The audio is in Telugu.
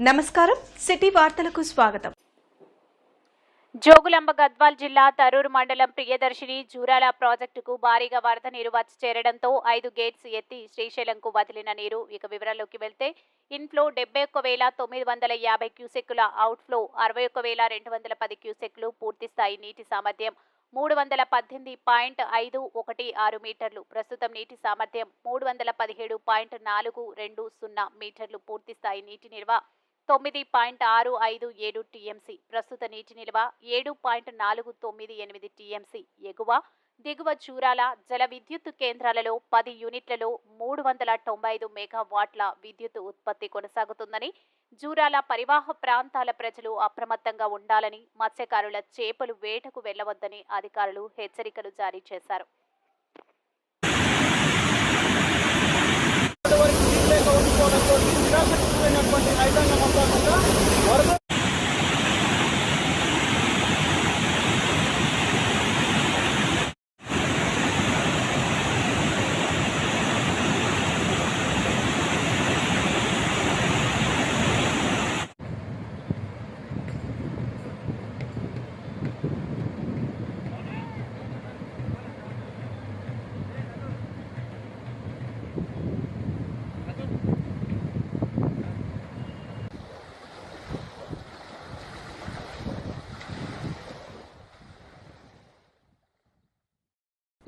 నమస్కారం. సిటీ వార్తలకు స్వాగతం. జోగులాంబ గద్వాల్ జిల్లా తరూరు మండలం ప్రియదర్శిని జూరాల ప్రాజెక్టుకు భారీగా వరద నీరు వచ్చి చేరడంతో ఐదు గేట్స్ ఎత్తి శ్రీశైలంకు వదిలిన నీరు ఇక వివరాల్లోకి వెళ్తే ఇన్ఫ్లో డెబ్బై ఒక్క వేల తొమ్మిది వందల యాభై క్యూసెక్కుల అవుట్ఫ్లో అరవై ఒక్క వేల రెండు వందల పది క్యూసెక్లు పూర్తి స్థాయి నీటి సామర్థ్యం మూడు వందల పద్దెనిమిది పాయింట్ ఐదు ఒకటి ఆరు మీటర్లు. ప్రస్తుతం నీటి సామర్థ్యం మూడు వందల పదిహేడు పాయింట్ నాలుగు రెండు సున్నా మీటర్లు పూర్తి స్థాయి నీటి నిల్వ తొమ్మిది పాయింట్ ఆరు ఐదు ఏడు టీఎంసీ ప్రస్తుత నీటి నిల్వ ఏడు పాయింట్ నాలుగు తొమ్మిది ఎనిమిది టీఎంసీ ఎగువ దిగువ చూరాల జల విద్యుత్ కేంద్రాలలో పది యూనిట్లలో మూడు వందల తొంభై ఐదు మెగావాట్ల విద్యుత్ ఉత్పత్తి కొనసాగుతుందని జూరాల పరివాహ ప్రాంతాల ప్రజలు అప్రమత్తంగా ఉండాలని మత్స్యకారుల చేపలు వేటకు వెళ్ళవద్దని అధికారులు హెచ్చరికలు జారీ చేశారు.